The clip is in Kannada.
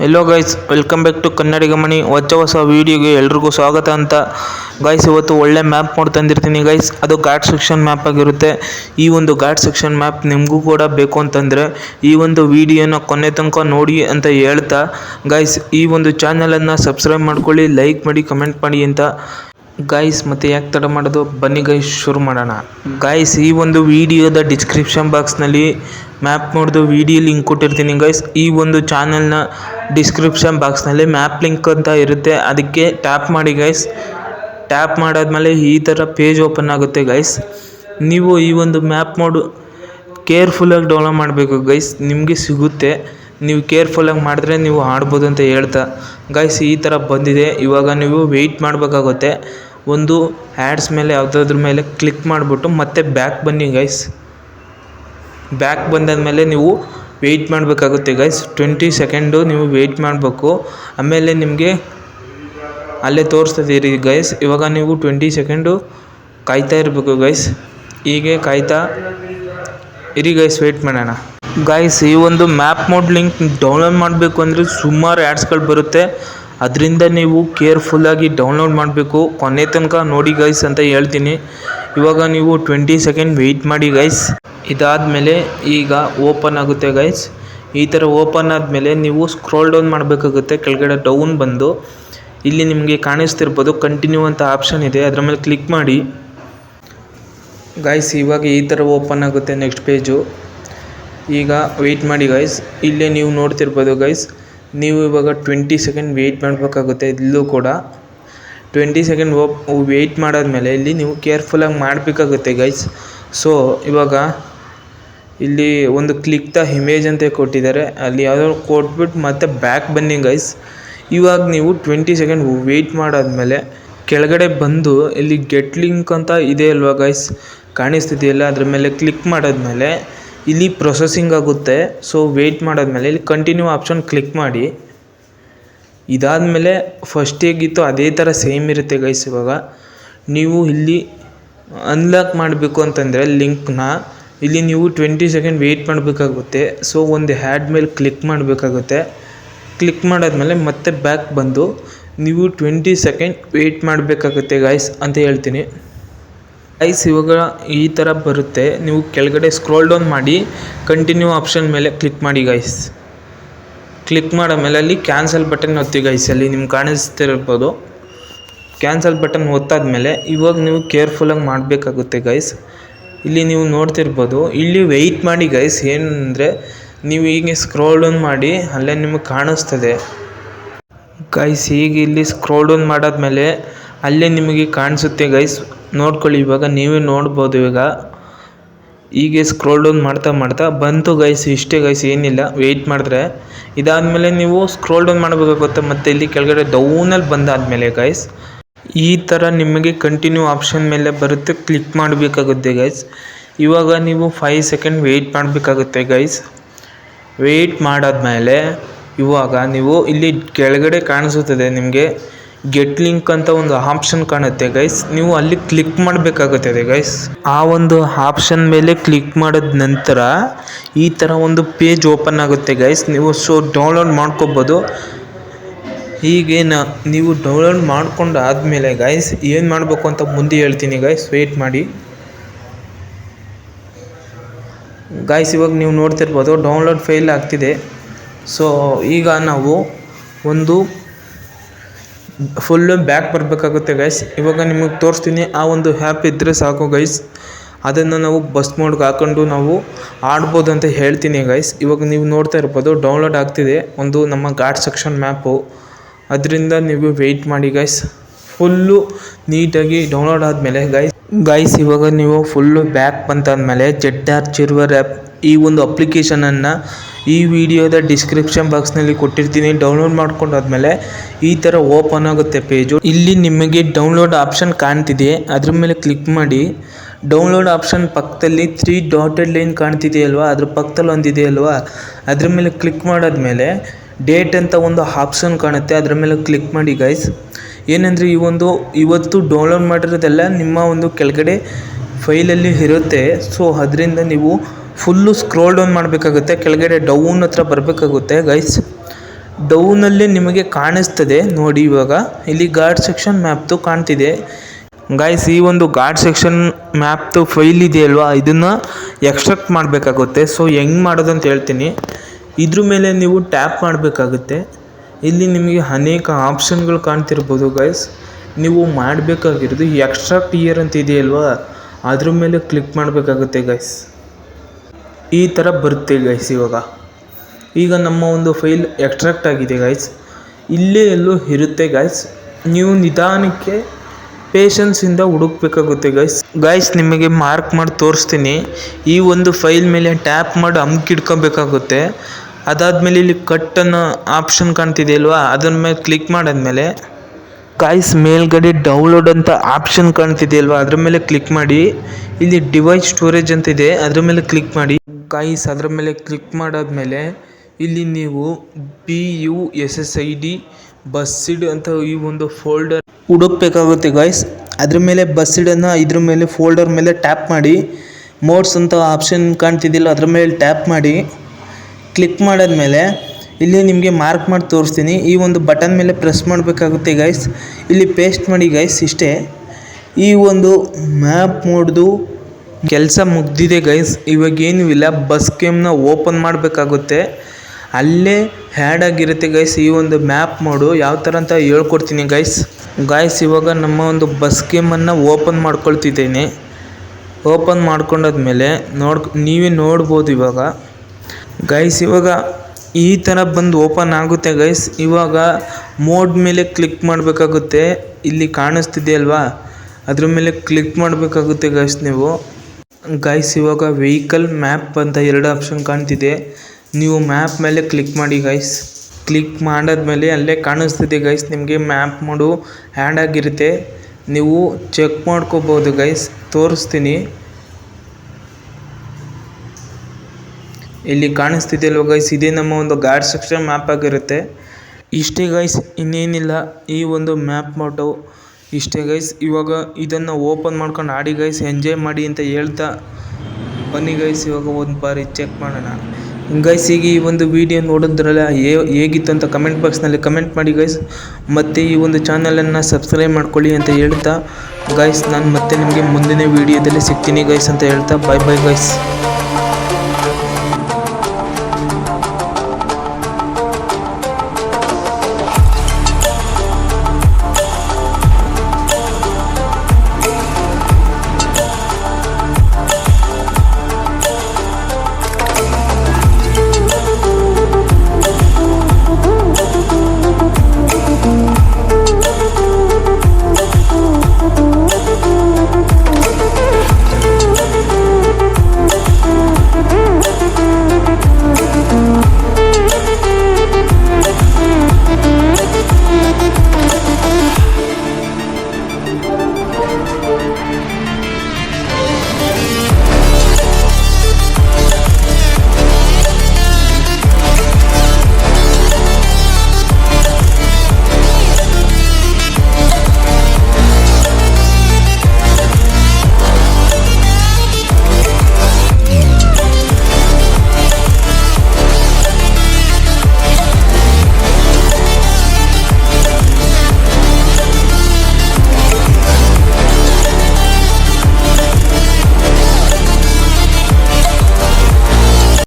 Hello guys welcome back to Kannadiga Mani ಹೊಚ್ಚ ಹೊಸ ವೀಡಿಯೋಗೆ ಎಲ್ರಿಗೂ ಸ್ವಾಗತ ಅಂತ. ಗೈಸ್ ಇವತ್ತು ಒಳ್ಳೆ ಮ್ಯಾಪ್ ನೋಡಿ ತಂದಿರ್ತೀನಿ ಗೈಸ್ ಅದು ಘಾಟ್ ಸೆಕ್ಷನ್ ಮ್ಯಾಪ್ ಆಗಿರುತ್ತೆ. ಈ ಒಂದು ಘಾಟ್ ಸೆಕ್ಷನ್ ಮ್ಯಾಪ್ ನಿಮಗೂ ಕೂಡ ಬೇಕು ಅಂತಂದರೆ ಈ ಒಂದು ವಿಡಿಯೋನ ಕೊನೆ ತನಕ ನೋಡಿ ಅಂತ ಹೇಳ್ತಾ. ಗೈಸ್ ಈ ಒಂದು ಚಾನಲನ್ನು ಸಬ್ಸ್ಕ್ರೈಬ್ ಮಾಡ್ಕೊಳ್ಳಿ ಲೈಕ್ ಮಾಡಿ ಕಮೆಂಟ್ ಮಾಡಿ ಅಂತ. ಗಾಯ್ಸ್ ಮತ್ತೆ ಯಾಕೆ ತಡ ಮಾಡೋದು? ಬನ್ನಿ ಗೈಸ್ ಶುರು ಮಾಡೋಣ. ಗಾಯ್ಸ್ ಈ ಒಂದು ವಿಡಿಯೋದ ಡಿಸ್ಕ್ರಿಪ್ಷನ್ ಬಾಕ್ಸ್ನಲ್ಲಿ ಮ್ಯಾಪ್ ನೋಡ್ದು ವಿಡಿಯೋ ಲಿಂಕ್ ಕೊಟ್ಟಿರ್ತೀನಿ ಗೈಸ್ ಈ ಒಂದು ಚಾನೆಲ್ನ ಡಿಸ್ಕ್ರಿಪ್ಷನ್ ಬಾಕ್ಸ್ನಲ್ಲಿ ಮ್ಯಾಪ್ ಲಿಂಕ್ ಅಂತ ಇರುತ್ತೆ. ಅದಕ್ಕೆ ಟ್ಯಾಪ್ ಮಾಡಿ ಗೈಸ್ ಟ್ಯಾಪ್ ಮಾಡಾದ್ಮೇಲೆ ಈ ಥರ ಪೇಜ್ ಓಪನ್ ಆಗುತ್ತೆ ಗೈಸ್ ನೀವು ಈ ಒಂದು ಮ್ಯಾಪ್ ಮೋಡು ಕೇರ್ಫುಲ್ಲಾಗಿ ಡೌನ್ಲೋಡ್ ಮಾಡಬೇಕು ಗೈಸ್ ನಿಮಗೆ ಸಿಗುತ್ತೆ. ನೀವು ಕೇರ್ಫುಲ್ಲಾಗಿ ಮಾಡಿದ್ರೆ ನೀವು ಆಡ್ಬೋದು ಅಂತ ಹೇಳ್ತಾ. ಗೈಸ್ ಈ ಥರ ಬಂದಿದೆ. ಇವಾಗ ನೀವು ವೆಯ್ಟ್ ಮಾಡಬೇಕಾಗುತ್ತೆ. ಒಂದು ಆ್ಯಡ್ಸ್ ಮೇಲೆ, ಯಾವುದಾದ್ರ ಮೇಲೆ ಕ್ಲಿಕ್ ಮಾಡಿಬಿಟ್ಟು ಮತ್ತೆ ಬ್ಯಾಕ್ ಬನ್ನಿ ಗೈಸ್ ಬ್ಯಾಕ್ ಬಂದಾದಮೇಲೆ ನೀವು ವೆಯ್ಟ್ ಮಾಡಬೇಕಾಗುತ್ತೆ ಗೈಸ್ ಟ್ವೆಂಟಿ ಸೆಕೆಂಡು ನೀವು ವೆಯ್ಟ್ ಮಾಡಬೇಕು. ಆಮೇಲೆ ನಿಮಗೆ ಅಲ್ಲೇ ತೋರಿಸ್ತದೆ ರೀ ಗೈಸ್ ಇವಾಗ ನೀವು ಟ್ವೆಂಟಿ ಸೆಕೆಂಡು ಕಾಯ್ತಾ ಇರಬೇಕು ಗೈಸ್ ಹೀಗೆ ಕಾಯ್ತಾ ಇರಿ ಗೈಸ್ ವೆಯ್ಟ್ ಮಾಡೋಣ. ಗೈಸ್ ಈ ಒಂದು ಮ್ಯಾಪ್ ಮೋಡ್ ಲಿಂಕ್ ಡೌನ್ಲೋಡ್ ಮಾಡಬೇಕು ಅಂದರೆ ಸುಮಾರು ಆ್ಯಡ್ಸ್ಗಳು ಬರುತ್ತೆ. ಅದರಿಂದ ನೀವು ಕೇರ್ಫುಲ್ಲಾಗಿ ಡೌನ್ಲೋಡ್ ಮಾಡಬೇಕು. ಕೊನೆ ತನಕ ನೋಡಿ ಗೈಸ್ ಅಂತ ಹೇಳ್ತೀನಿ. ಇವಾಗ ನೀವು ಟ್ವೆಂಟಿ ಸೆಕೆಂಡ್ ವೆಯ್ಟ್ ಮಾಡಿ ಗೈಸ್ ಇದಾದಮೇಲೆ ಈಗ ಓಪನ್ ಆಗುತ್ತೆ ಗೈಸ್ ಈ ಥರ ಓಪನ್ ಆದಮೇಲೆ ನೀವು ಸ್ಕ್ರೋಲ್ ಡೌನ್ ಮಾಡಬೇಕಾಗುತ್ತೆ. ಕೆಳಗಡೆ ಡೌನ್ ಬಂದು. ಇಲ್ಲಿ ನಿಮಗೆ ಕಾಣಿಸ್ತಿರ್ಬೋದು ಕಂಟಿನ್ಯೂ ಅಂತ ಆಪ್ಷನ್ ಇದೆ. ಅದರ ಮೇಲೆ ಕ್ಲಿಕ್ ಮಾಡಿ. ಗೈಸ್ ಇವಾಗ ಈ ಥರ ಓಪನ್ ಆಗುತ್ತೆ ನೆಕ್ಸ್ಟ್ ಪೇಜು ಈಗ ವೆಯ್ಟ್ ಮಾಡಿ ಗೈಸ್ ಇಲ್ಲೇ ನೀವು ನೋಡ್ತಿರ್ಬೋದು ಗೈಸ್ ನೀವು ಇವಾಗ ಟ್ವೆಂಟಿ ಸೆಕೆಂಡ್ ವೆಯ್ಟ್ ಮಾಡಬೇಕಾಗುತ್ತೆ, ಇಲ್ಲೂ ಕೂಡ. ಟ್ವೆಂಟಿ ಸೆಕೆಂಡ್ ಓಪ್ ವೆಯ್ಟ್ ಮಾಡಾದಮೇಲೆ ಇಲ್ಲಿ ನೀವು ಕೇರ್ಫುಲ್ಲಾಗಿ ಮಾಡಬೇಕಾಗುತ್ತೆ ಗೈಸ್ ಸೊ ಇವಾಗ ಇಲ್ಲಿ ಒಂದು ಕ್ಲಿಕ್ ದ ಇಮೇಜ್ ಅಂತ ಕೊಟ್ಟಿದ್ದಾರೆ. ಅಲ್ಲಿ ಯಾವುದೋ ಕೊಟ್ಬಿಟ್ಟು ಮತ್ತೆ ಬ್ಯಾಕ್ ಬನ್ನಿ ಗೈಸ್ ಇವಾಗ ನೀವು ಟ್ವೆಂಟಿ ಸೆಕೆಂಡ್ ವೆಯ್ಟ್ ಮಾಡಾದಮೇಲೆ ಕೆಳಗಡೆ ಬಂದು ಇಲ್ಲಿ ಗೆಟ್ ಲಿಂಕ್ ಅಂತ ಇದೆ ಅಲ್ವಾ ಗೈಸ್ ಕಾಣಿಸ್ತಿದೆಯಲ್ಲ? ಅದ್ರ ಮೇಲೆ ಕ್ಲಿಕ್ ಮಾಡಾದ್ಮೇಲೆ ಇಲ್ಲಿ ಪ್ರೊಸೆಸಿಂಗ್ ಆಗುತ್ತೆ. ಸೊ ವೆಯ್ಟ್ ಮಾಡಾದ್ಮೇಲೆ ಇಲ್ಲಿ ಕಂಟಿನ್ಯೂ ಆಪ್ಷನ್ ಕ್ಲಿಕ್ ಮಾಡಿ. ಇದಾದಮೇಲೆ ಫಸ್ಟ್ ಹೇಗಿತ್ತು ಅದೇ ಥರ ಸೇಮ್ ಇರುತ್ತೆ ಗೈಸ್ ಇವಾಗ. ನೀವು ಇಲ್ಲಿ ಅನ್ಲಾಕ್ ಮಾಡಬೇಕು ಅಂತಂದರೆ ಲಿಂಕ್ನ ಇಲ್ಲಿ ನೀವು ಟ್ವೆಂಟಿ ಸೆಕೆಂಡ್ ವೆಯ್ಟ್ ಮಾಡಬೇಕಾಗುತ್ತೆ. ಸೊ ಒಂದು ಹ್ಯಾಡ್ ಮೇಲೆ ಕ್ಲಿಕ್ ಮಾಡಬೇಕಾಗುತ್ತೆ. ಕ್ಲಿಕ್ ಮಾಡಾದ್ಮೇಲೆ ಮತ್ತೆ ಬ್ಯಾಕ್ ಬಂದು ನೀವು ಟ್ವೆಂಟಿ ಸೆಕೆಂಡ್ ವೆಯ್ಟ್ ಮಾಡಬೇಕಾಗುತ್ತೆ ಗಾಯ್ಸ್ ಅಂತ ಹೇಳ್ತೀನಿ. ಗೈಸ್ ಇವಾಗ ಈ ಥರ ಬರುತ್ತೆ. ನೀವು ಕೆಳಗಡೆ ಸ್ಕ್ರೋಲ್ ಡೌನ್ ಮಾಡಿ ಕಂಟಿನ್ಯೂ ಆಪ್ಷನ್ ಮೇಲೆ ಕ್ಲಿಕ್ ಮಾಡಿ ಗೈಸ್ ಕ್ಲಿಕ್ ಮಾಡಾದ್ಮೇಲೆ ಅಲ್ಲಿ ಕ್ಯಾನ್ಸಲ್ ಬಟನ್ ಒತ್ತಿ ಗೈಸ್ ಅಲ್ಲಿ ನಿಮ್ಗೆ ಕಾಣಿಸ್ತಿರ್ಬೋದು. ಕ್ಯಾನ್ಸಲ್ ಬಟನ್ ಒತ್ತಾದ್ಮೇಲೆ ಇವಾಗ ನೀವು ಕೇರ್ಫುಲ್ಲಾಗಿ ಮಾಡಬೇಕಾಗುತ್ತೆ ಗೈಸ್ ಇಲ್ಲಿ ನೀವು ನೋಡ್ತಿರ್ಬೋದು. ಇಲ್ಲಿ ವೆಯ್ಟ್ ಮಾಡಿ ಗೈಸ್ ಏನಂದರೆ ನೀವು ಹೀಗೆ ಸ್ಕ್ರೋಲ್ ಡೌನ್ ಮಾಡಿ, ಅಲ್ಲೇ ನಿಮಗೆ ಕಾಣಿಸ್ತದೆ. ಗೈಸ್ ಈಗ ಇಲ್ಲಿ ಸ್ಕ್ರೋಲ್ ಡೌನ್ ಮಾಡಾದ್ಮೇಲೆ ಅಲ್ಲೇ ನಿಮಗೆ ಕಾಣಿಸುತ್ತೆ ಗೈಸ್ ನೋಡ್ಕೊಳ್ಳಿ, ಇವಾಗ ನೀವೇ ನೋಡ್ಬೋದು ಇವಾಗ. ಹೀಗೆ ಸ್ಕ್ರೋಲ್ ಡೌನ್ ಮಾಡ್ತಾ ಮಾಡ್ತಾ ಬಂತು ಗೈಸ್ ಇಷ್ಟೇ ಗೈಸ್ ಏನಿಲ್ಲ ವೆಯ್ಟ್ ಮಾಡಿದ್ರೆ. ಇದಾದಮೇಲೆ ನೀವು ಸ್ಕ್ರೋಲ್ ಡೌನ್ ಮಾಡಬೇಕಾಗುತ್ತೆ ಮತ್ತು ಇಲ್ಲಿ ಕೆಳಗಡೆ ಡೌನಲ್ಲಿ ಬಂದಾದಮೇಲೆ ಗೈಸ್ ಈ ಥರ ನಿಮಗೆ ಕಂಟಿನ್ಯೂ ಆಪ್ಷನ್ ಮೇಲೆ ಬರುತ್ತೆ ಕ್ಲಿಕ್ ಮಾಡಬೇಕಾಗುತ್ತೆ ಗೈಸ್ ಇವಾಗ ನೀವು ಫೈವ್ ಸೆಕೆಂಡ್ ವೆಯ್ಟ್ ಮಾಡಬೇಕಾಗುತ್ತೆ ಗೈಸ್ ವೆಯ್ಟ್ ಮಾಡಾದ್ಮೇಲೆ ಇವಾಗ ನೀವು ಇಲ್ಲಿ ಕೆಳಗಡೆ ಕಾಣಿಸುತ್ತದೆ ನಿಮಗೆ. ಗೆಟ್ ಲಿಂಕ್ ಅಂತ ಒಂದು ಆಪ್ಷನ್ ಕಾಣುತ್ತೆ ಗೈಸ್ ನೀವು ಅಲ್ಲಿ ಕ್ಲಿಕ್ ಮಾಡಬೇಕಾಗುತ್ತದೆ ಗೈಸ್ ಆ ಒಂದು ಆಪ್ಷನ್ ಮೇಲೆ ಕ್ಲಿಕ್ ಮಾಡಿದ ನಂತರ ಈ ಥರ ಒಂದು ಪೇಜ್ ಓಪನ್ ಆಗುತ್ತೆ ಗೈಸ್ ನೀವು ಸೊ ಡೌನ್ಲೋಡ್ ಮಾಡ್ಕೋಬೋದು. ಹೀಗೆ ನೀವು ಡೌನ್ಲೋಡ್ ಮಾಡ್ಕೊಂಡು ಆದಮೇಲೆ ಗೈಸ್ ಏನು ಮಾಡಬೇಕು ಅಂತ ಮುಂದೆ ಹೇಳ್ತೀನಿ ಗೈಸ್ ವೆಯ್ಟ್ ಮಾಡಿ. ಗಾಯ್ಸ್ ಇವಾಗ ನೀವು ನೋಡ್ತಿರ್ಬೋದು ಡೌನ್ಲೋಡ್ ಫೇಲ್ ಆಗ್ತಿದೆ. ಸೊ ಈಗ ನಾವು ಒಂದು ಫುಲ್ಲು ಬ್ಯಾಕ್ ಬರಬೇಕಾಗುತ್ತೆ ಗೈಸ್ ಇವಾಗ ನಿಮಗೆ ತೋರಿಸ್ತೀನಿ, ಆ ಒಂದು ಹ್ಯಾಪ್ ಇದ್ದರೆ ಸಾಕು ಗೈಸ್ ಅದನ್ನು ನಾವು ಬಸ್ ಮೋಡ್ಗೆ ಹಾಕೊಂಡು ನಾವು ಆಡ್ಬೋದು ಅಂತ ಹೇಳ್ತೀನಿ ಗೈಸ್ ಇವಾಗ ನೀವು ನೋಡ್ತಾ ಇರ್ಬೋದು ಡೌನ್ಲೋಡ್ ಆಗ್ತಿದೆ. ಒಂದು ನಮ್ಮ ಘಾಟ್ ಸೆಕ್ಷನ್ ಮ್ಯಾಪು ಅದರಿಂದ ನೀವು ವೆಯ್ಟ್ ಮಾಡಿ ಗೈಸ್ ಫುಲ್ಲು ನೀಟಾಗಿ ಡೌನ್ಲೋಡ್ ಆದಮೇಲೆ ಗೈಸ್ ಗೈಸ್ ಇವಾಗ ನೀವು ಫುಲ್ಲು ಬ್ಯಾಕ್ ಬಂತಾದಮೇಲೆ ಜೆಡ್ ಆರ್ ಚಿರ್ವರ್ ಆ್ಯಪ್ ಈ ಒಂದು ಅಪ್ಲಿಕೇಶನನ್ನು ಈ ವಿಡಿಯೋದ ಡಿಸ್ಕ್ರಿಪ್ಷನ್ ಬಾಕ್ಸ್ನಲ್ಲಿ ಕೊಟ್ಟಿರ್ತೀನಿ. ಡೌನ್ಲೋಡ್ ಮಾಡ್ಕೊಂಡಾದ್ಮೇಲೆ ಈ ಥರ ಓಪನ್ ಆಗುತ್ತೆ ಪೇಜು ಇಲ್ಲಿ ನಿಮಗೆ ಡೌನ್ಲೋಡ್ ಆಪ್ಷನ್ ಕಾಣ್ತಿದೆ. ಅದ್ರ ಮೇಲೆ ಕ್ಲಿಕ್ ಮಾಡಿ. ಡೌನ್ಲೋಡ್ ಆಪ್ಷನ್ ಪಕ್ಕದಲ್ಲಿ ತ್ರೀ ಡಾಟೆಡ್ ಲೈನ್ ಕಾಣ್ತಿದೆಯಲ್ವಾ ಅದ್ರ ಪಕ್ಕದಲ್ಲಿ ಒಂದಿದೆ ಅಲ್ವಾ? ಅದ್ರ ಮೇಲೆ ಕ್ಲಿಕ್ ಮಾಡಾದ್ಮೇಲೆ ಡೇಟ್ ಅಂತ ಒಂದು ಆಪ್ಷನ್ ಕಾಣುತ್ತೆ. ಅದರ ಮೇಲೆ ಕ್ಲಿಕ್ ಮಾಡಿ ಗೈಸ್ ಏನಂದರೆ ಈ ಒಂದು ಇವತ್ತು ಡೌನ್ಲೋಡ್ ಮಾಡಿರೋದೆಲ್ಲ ನಿಮ್ಮ ಒಂದು ಕೆಳಗಡೆ ಫೈಲಲ್ಲಿ ಇರುತ್ತೆ. ಸೊ ಅದರಿಂದ ನೀವು ಫುಲ್ಲು ಸ್ಕ್ರೋಲ್ ಡೌನ್ ಮಾಡಬೇಕಾಗುತ್ತೆ. ಕೆಳಗಡೆ ಡೌನ್ ಹತ್ರ ಬರಬೇಕಾಗುತ್ತೆ ಗೈಸ್ ಡೌನಲ್ಲಿ ನಿಮಗೆ ಕಾಣಿಸ್ತದೆ. ನೋಡಿ ಇವಾಗ, ಇಲ್ಲಿ ಗಾರ್ಡ್ ಸೆಕ್ಷನ್ ಮ್ಯಾಪ್ದು ಕಾಣ್ತಿದೆ. ಗಾಯ್ಸ್ ಈ ಒಂದು ಗಾರ್ಡ್ ಸೆಕ್ಷನ್ ಮ್ಯಾಪ್ದು ಫೈಲ್ ಇದೆಯಲ್ವಾ ಇದನ್ನು ಎಕ್ಸ್ಟ್ರಾಕ್ಟ್ ಮಾಡಬೇಕಾಗುತ್ತೆ. ಸೊ ಹೆಂಗೆ ಮಾಡೋದು ಅಂತ ಹೇಳ್ತೀನಿ. ಇದ್ರ ಮೇಲೆ ನೀವು ಟ್ಯಾಪ್ ಮಾಡಬೇಕಾಗುತ್ತೆ. ಇಲ್ಲಿ ನಿಮಗೆ ಅನೇಕ ಆಪ್ಷನ್ಗಳು ಕಾಣ್ತಿರ್ಬೋದು ಗೈಸ್ ನೀವು ಮಾಡಬೇಕಾಗಿರೋದು ಎಕ್ಸ್ಟ್ರಾ ಟಿಯರ್ ಅಂತ ಇದೆಯಲ್ವಾ? ಅದ್ರ ಮೇಲೆ ಕ್ಲಿಕ್ ಮಾಡಬೇಕಾಗುತ್ತೆ ಗೈಸ್ ಈ ಥರ ಬರುತ್ತೆ ಗೈಸ್ ಇವಾಗ. ಈಗ ನಮ್ಮ ಒಂದು ಫೈಲ್ ಎಕ್ಸ್ಟ್ರಾಕ್ಟ್ ಆಗಿದೆ ಗೈಸ್ ಇಲ್ಲೇ ಎಲ್ಲೋ ಇರುತ್ತೆ ಗೈಸ್ ನೀವು ನಿಧಾನಕ್ಕೆ ಪೇಷನ್ಸಿಂದ ಹುಡುಕ್ಬೇಕಾಗುತ್ತೆ ಗೈಸ್ ಗೈಸ್ ನಿಮಗೆ ಮಾರ್ಕ್ ಮಾಡಿ ತೋರಿಸ್ತೀನಿ. ಈ ಒಂದು ಫೈಲ್ ಮೇಲೆ ಟ್ಯಾಪ್ ಮಾಡಿ ಅಮ್ಕಿಡ್ಕೊಬೇಕಾಗುತ್ತೆ ಅದಾದಮೇಲೆ ಇಲ್ಲಿ ಕಟ್ ಅನ್ನೋ ಆಪ್ಷನ್ ಕಾಣ್ತಿದೆಯಲ್ವಾ ಅದನ್ನ ಮೇಲೆ ಕ್ಲಿಕ್ ಮಾಡಾದ್ಮೇಲೆ ಕಾಯ್ಸ್ ಮೇಲ್ಗಡೆ ಡೌನ್ಲೋಡ್ ಅಂತ ಆಪ್ಷನ್ ಕಾಣ್ತಿದೆಯಲ್ವಾ ಅದ್ರ ಮೇಲೆ ಕ್ಲಿಕ್ ಮಾಡಿ. ಇಲ್ಲಿ ಡಿವೈಸ್ ಸ್ಟೋರೇಜ್ ಅಂತ ಇದೆ. ಅದ್ರ ಮೇಲೆ ಕ್ಲಿಕ್ ಮಾಡಿ. ಗಾಯ್ಸ್ ಅದ್ರ ಮೇಲೆ ಕ್ಲಿಕ್ ಮಾಡಾದ್ಮೇಲೆ ಇಲ್ಲಿ ನೀವು B U S S I D Bussid ಅಂತ ಈ ಒಂದು ಫೋಲ್ಡರ್ ಹುಡುಕ್ಬೇಕಾಗುತ್ತೆ ಗಾಯ್ಸ್ ಅದ್ರ ಮೇಲೆ ಬಸ್ಸಿಡನ್ನು ಇದ್ರ ಮೇಲೆ ಫೋಲ್ಡರ್ ಮೇಲೆ ಟ್ಯಾಪ್ ಮಾಡಿ. ಮೋಡ್ಸ್ ಅಂತ ಆಪ್ಷನ್ ಕಾಣ್ತಿದ್ದಿಲ್ಲ ಅದ್ರ ಮೇಲೆ ಟ್ಯಾಪ್ ಮಾಡಿ. ಕ್ಲಿಕ್ ಮಾಡಾದ್ಮೇಲೆ ಇಲ್ಲಿ ನಿಮಗೆ ಮಾರ್ಕ್ ಮಾಡಿ ತೋರಿಸ್ತೀನಿ. ಈ ಒಂದು ಬಟನ್ ಮೇಲೆ ಪ್ರೆಸ್ ಮಾಡಬೇಕಾಗುತ್ತೆ ಗೈಸ್ ಇಲ್ಲಿ ಪೇಸ್ಟ್ ಮಾಡಿ ಗೈಸ್ ಇಷ್ಟೇ. ಈ ಒಂದು ಮ್ಯಾಪ್ ಮೋಡ್ದು ಕೆಲಸ ಮುಗ್ದಿದೆ ಗೈಸ್ ಇವಾಗ ಏನೂ ಇಲ್ಲ ಬಸ್ ಗೇಮ್ನ ಓಪನ್ ಮಾಡಬೇಕಾಗುತ್ತೆ. ಅಲ್ಲೇ ಹ್ಯಾಡ್ ಆಗಿರುತ್ತೆ ಗೈಸ್ ಈ ಒಂದು ಮ್ಯಾಪ್ ಮೋಡು. ಯಾವ ಥರ ಅಂತ ಹೇಳ್ಕೊಡ್ತೀನಿ ಗೈಸ್ ಗಾಯ್ಸ್ ಇವಾಗ ನಮ್ಮ ಒಂದು ಬಸ್ ಗೇಮನ್ನು ಓಪನ್ ಮಾಡ್ಕೊಳ್ತಿದ್ದೇನೆ. ಓಪನ್ ಮಾಡ್ಕೊಂಡಾದ್ಮೇಲೆ ನೋಡ್, ನೀವೇ ನೋಡ್ಬೋದು ಇವಾಗ. ಗೈಸ್ ಇವಾಗ ಈ ಥರ ಬಂದು ಓಪನ್ ಆಗುತ್ತೆ ಗೈಸ್ ಇವಾಗ ಮೋಡ್ ಮೇಲೆ ಕ್ಲಿಕ್ ಮಾಡಬೇಕಾಗುತ್ತೆ. ಇಲ್ಲಿ ಕಾಣಿಸ್ತಿದೆಯಲ್ವಾ ಅದ್ರ ಮೇಲೆ ಕ್ಲಿಕ್ ಮಾಡಬೇಕಾಗುತ್ತೆ ಗೈಸ್ ನೀವು. ಗೈಸ್ ಇವಾಗ ವೆಹಿಕಲ್ ಮ್ಯಾಪ್ ಅಂತ ಎರಡು ಆಪ್ಷನ್ ಕಾಣ್ತಿದೆ. ನೀವು ಮ್ಯಾಪ್ ಮೇಲೆ ಕ್ಲಿಕ್ ಮಾಡಿ ಗೈಸ್ ಕ್ಲಿಕ್ ಮಾಡಾದ್ಮೇಲೆ ಅಲ್ಲೇ ಕಾಣಿಸ್ತಿದೆ ಗೈಸ್ ನಿಮಗೆ ಮ್ಯಾಪ್ ಮಾಡು ಹ್ಯಾಂಡ್ ಆಗಿರುತ್ತೆ. ನೀವು ಚೆಕ್ ಮಾಡ್ಕೋಬೋದು ಗೈಸ್ ತೋರಿಸ್ತೀನಿ. ಇಲ್ಲಿ ಕಾಣಿಸ್ತಿದೆಯಲ್ವ ಗೈಸ್ ಇದೇ ನಮ್ಮ ಒಂದು ಗಾರ್ಡ್ ಸೆಕ್ಷನ್ ಮ್ಯಾಪ್ ಆಗಿರುತ್ತೆ. ಇಷ್ಟೇ ಗೈಸ್ ಇನ್ನೇನಿಲ್ಲ, ಈ ಒಂದು ಮ್ಯಾಪ್ ಮೋಟು ಇಷ್ಟೇ ಗೈಸ್ ಇವಾಗ ಇದನ್ನು ಓಪನ್ ಮಾಡ್ಕೊಂಡು ಆಡಿ ಗೈಸ್ ಎಂಜಾಯ್ ಮಾಡಿ ಅಂತ ಹೇಳ್ತಾ ಬನ್ನಿ ಗೈಸ್ ಇವಾಗ ಒಂದು ಬಾರಿ ಚೆಕ್ ಮಾಡೋಣ. ಗೈಸ್ ಈಗ ಈ ಒಂದು ವಿಡಿಯೋ ನೋಡಿದ್ರಲ್ಲ ಹೇಗಿತ್ತು ಅಂತ ಕಮೆಂಟ್ ಬಾಕ್ಸ್ನಲ್ಲಿ ಕಮೆಂಟ್ ಮಾಡಿ ಗೈಸ್ ಮತ್ತು ಈ ಒಂದು ಚಾನಲನ್ನು ಸಬ್ಸ್ಕ್ರೈಬ್ ಮಾಡ್ಕೊಳ್ಳಿ ಅಂತ ಹೇಳ್ತಾ ಗೈಸ್ ನಾನು ಮತ್ತೆ ನಿಮಗೆ ಮುಂದಿನ ವಿಡಿಯೋದಲ್ಲಿ ಸಿಗ್ತೀನಿ ಗೈಸ್ ಅಂತ ಹೇಳ್ತಾ ಬಾಯ್ ಬಾಯ್ ಗೈಸ್